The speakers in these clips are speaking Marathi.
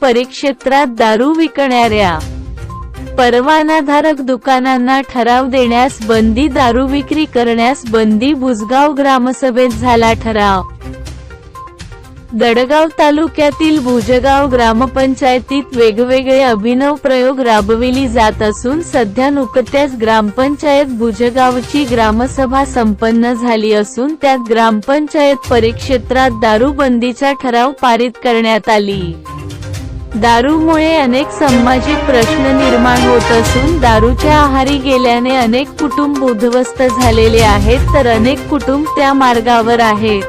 परिक्षेत्रात दारू विकणाऱ्या परवानाधारक दुकानांना ठराव देण्यास बंदी दारू विक्री करण्यास बंदी भुजगाव ग्रामसभेत झाला ठराव. दडगाव तालुक्यातील भुजगाव ग्रामपंचायतीत वेगवेगळे अभिनव प्रयोग राबविली जात असून सध्या नुकत्याच ग्रामपंचायत भुजगावची ग्रामसभा संपन्न झाली असून त्यात ग्रामपंचायत परिक्षेत्रात दारूबंदीचा ठराव पारित करण्यात आली. दारूमुळे अनेक सामाजिक प्रश्न निर्माण होत असून दारूच्या आहारी गेल्याने अनेक कुटुंब उद्ध्वस्त झालेले आहेत तर अनेक कुटुंब त्या मार्गावर आहेत.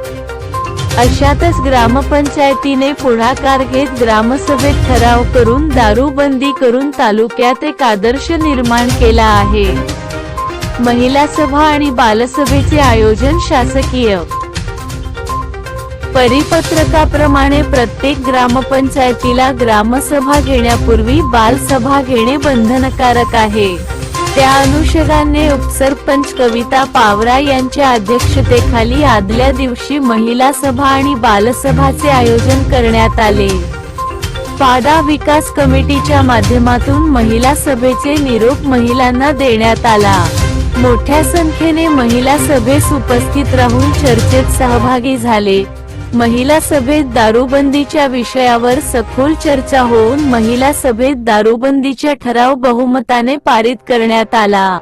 अशातच ग्रामपंचायतीने पुढाकार घेत ग्रामसभेत ठराव करून दारूबंदी करून तालुक्यात एक आदर्श निर्माण केला आहे. महिला सभा आणि बालसभेचे आयोजन शासकीय परिपत्रकाप्रमाणे प्रत्येक ग्रामपंचायतीला ग्रामसभा घेण्यापूर्वी बालसभा घेणे बंधनकारक आहे. त्या अनुषंगाने उपसरपंच कविता पावरा यांच्या अध्यक्षतेखाली आदल्या दिवशी महिला सभा आणि बालसभाचे आयोजन करण्यात आले. पाडा विकास कमिटीच्या माध्यमातून महिला सभेचे निरोप महिलांना देण्यात आला. मोठ्या संख्येने महिला सभेस उपस्थित राहून चर्चेत सहभागी झाले. महिला सभेत दारूबंदीच्या विषयावर सखोल चर्चा होऊन महिला सभेत दारूबंदीचा ठराव बहुमताने पारित करण्यात आला.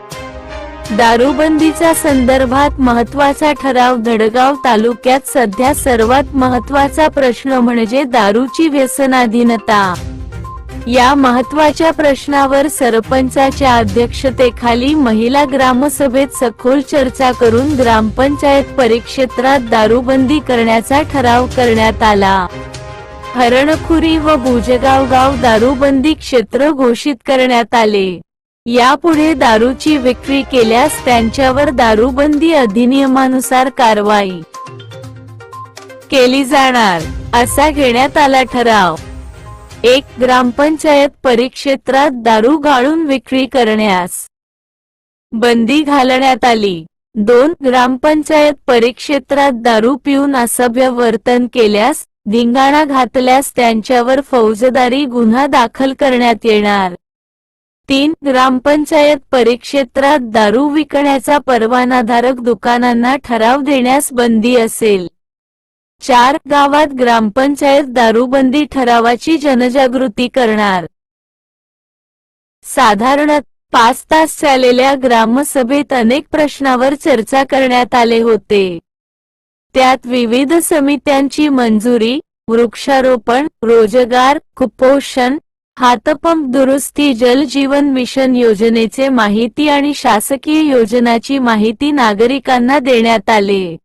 दारूबंदीचा संदर्भात महत्त्वाचा ठराव धडगाव तालुक्यात सध्या सर्वात महत्त्वाचा प्रश्न म्हणजे दारूची व्यसनाधीनता. या महत्त्वाच्या प्रश्नावर सरपंचाच्या अध्यक्षतेखाली महिला ग्रामसभेत सखोल चर्चा करून ग्रामपंचायत परिक्षेत्रात दारूबंदी करण्याचा ठराव करण्यात आला. हरणखुरी व भुजगाव गाव दारूबंदी क्षेत्र घोषित करण्यात आले. यापुढे दारूची विक्री केल्यास त्यांच्यावर दारूबंदी अधिनियमानुसार कारवाई केली जाणार असा घेण्यात आला ठराव. एक ग्रामपंचायत परिक्षेत्रात दारू गाळून विक्री करण्यास बंदी घालण्यात आली. दोन ग्रामपंचायत परिक्षेत्रात दारू पिऊन असभ्य वर्तन केल्यास धिंगाणा घातल्यास त्यांच्यावर फौजदारी गुन्हा दाखल करण्यात येणार. तीन ग्रामपंचायत परिक्षेत्रात दारू विकण्याचा परवानाधारक दुकानांना ठराव देण्यास बंदी असेल. चार गावात ग्रामपंचायत दारूबंदी ठरावाची जनजागृती करणार. साधारणत पाच तास चाललेल्या ग्रामसभेत अनेक प्रश्नावर चर्चा करण्यात आले होते. त्यात विविध समित्यांची मंजुरी वृक्षारोपण रोजगार कुपोषण हातपंप दुरुस्ती जल जीवन मिशन योजनेचे माहिती आणि शासकीय योजनाची माहिती नागरिकांना देण्यात आले.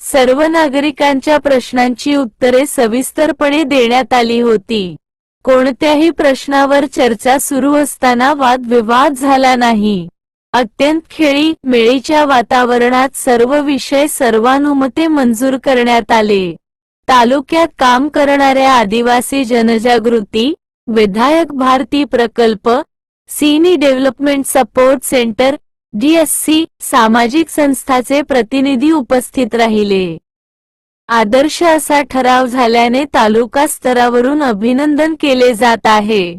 सर्व नागरिकांच्या प्रश्नांची उत्तरे सविस्तरपणे देण्यात आली होती. कोणत्याही प्रश्नावर चर्चा सुरू असताना वादविवाद झाला नाही. अत्यंत खेळी मेळीच्या वातावरणात सर्व विषय सर्वानुमते मंजूर करण्यात आले. तालुक्यात काम करणाऱ्या आदिवासी जनजागृती विधायक भारती प्रकल्प सिनी डेव्हलपमेंट सपोर्ट सेंटर डीएससी सामाजिक संस्थाचे प्रतिनिधी उपस्थित राहिले. आदर्श असा ठराव झाल्याने तालुका स्तरावरून अभिनंदन केले जात आहे.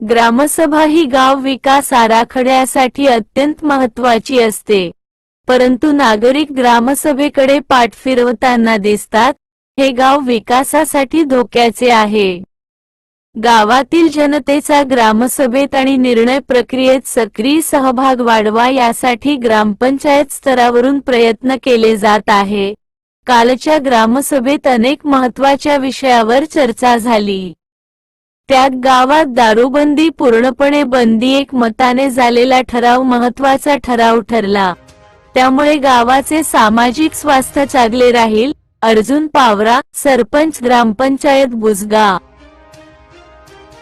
ग्रामसभा ही गाव विकास आराखड्यासाठी अत्यंत महत्वाची असते. परंतु नागरिक ग्रामसभेकडे पाठ फिरवताना दिसतात हे गाव विकासासाठी धोक्याचे आहे. गावातील जनतेचा ग्रामसभेत आणि निर्णय प्रक्रियेत सक्रिय सहभाग वाढवा यासाठी ग्रामपंचायत स्तरावरून प्रयत्न केले जात आहे. कालच्या ग्रामसभेत अनेक महत्त्वाच्या विषयावर चर्चा झाली. त्यात गावात दारूबंदी पूर्णपणे बंदी एक मताने झालेला ठराव महत्त्वाचा ठराव ठरला. त्यामुळे गावाचे सामाजिक स्वास्थ्य चांगले राहील अर्जुन पावरा सरपंच ग्रामपंचायत बुजगा.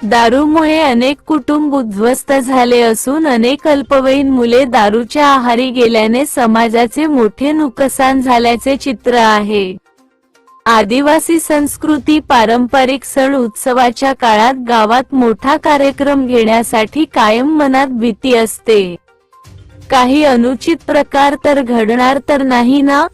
दारूमुळे अनेक कुटुंब उद्ध्वस्त झाले असून अनेक अल्पवयीन मुले दारूच्या आहारी गेल्याने समाजाचे मोठे नुकसान झाल्याचे चित्र आहे. आदिवासी संस्कृती पारंपरिक सण उत्सवाच्या काळात गावात मोठा कार्यक्रम घेण्यासाठी कायम मनात भीती असते. काही अनुचित प्रकार तर घडणार तर नाही ना?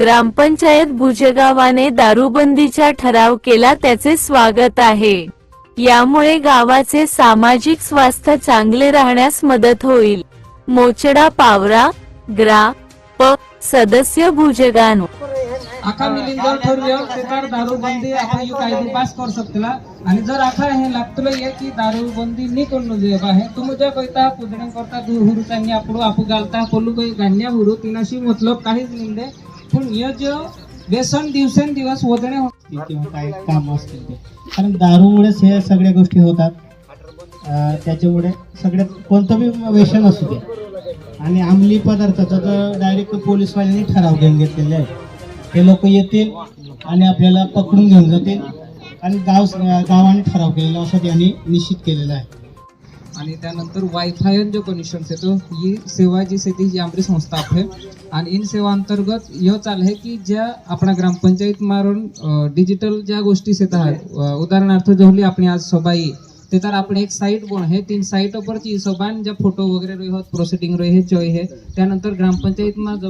ग्रामपंचायत भुजगावाने दारूबंदीचा ठराव केला त्याचे स्वागत आहे. यामुळे गावाचे सामाजिक स्वास्थ्य चांगले राहण्यास मदत होईल. मोचडा पावरा ग्रा प सदस्य भुजगान. आखा मिलिंद जर ठरवूया दारूबंदी आपण यू कायदे पास करू शकतला. आणि जर आखा हे लागतलं ये की दारूबंदी नी करणं जे आहे तुम्ही ज्या जे कहता करता दू हुरू त्यांनी आपण आपू घालता कोलू काही गाण्या हुरू तिनाशी मतलब काहीच निंदे. पण हे जे व्यसन दिवसेंदिवस वजणे होते किंवा काय काम असतील ते. कारण दारूमुळेच हे सगळ्या गोष्टी होतात. त्याच्यामुळे सगळ्यात कोणतं बी व्यसन असू दे. आणि अंमली पदार्थाचा तर डायरेक्ट पोलीसवाल्यांनी ठराव घेऊन घेतलेले आहे हे लोक येतील आणि आपल्याला पकडून घेऊन जातील. आणि गाव गावाने ठराव केलेला असं त्यांनी निश्चित केलेलं आहे. आणि त्यानंतर वायफाय जो कनेक्शन येतो ही सेवा जी शेती जी आमची संस्था आहे. आणि इन सेवा अंतर्गत ह्यो चाल आहे की ज्या आपणा ग्रामपंचायत मारून डिजिटल ज्या गोष्टी येत आहेत उदाहरणार्थ जोहली आपणी आज सोबाई ते तर आपण एक साईट पण आहे. तीन साईट परची सोबान ज्या फोटो वगैरे रही होत प्रोसिडिंग रही है चोय हे त्यानंतर ग्रामपंचायत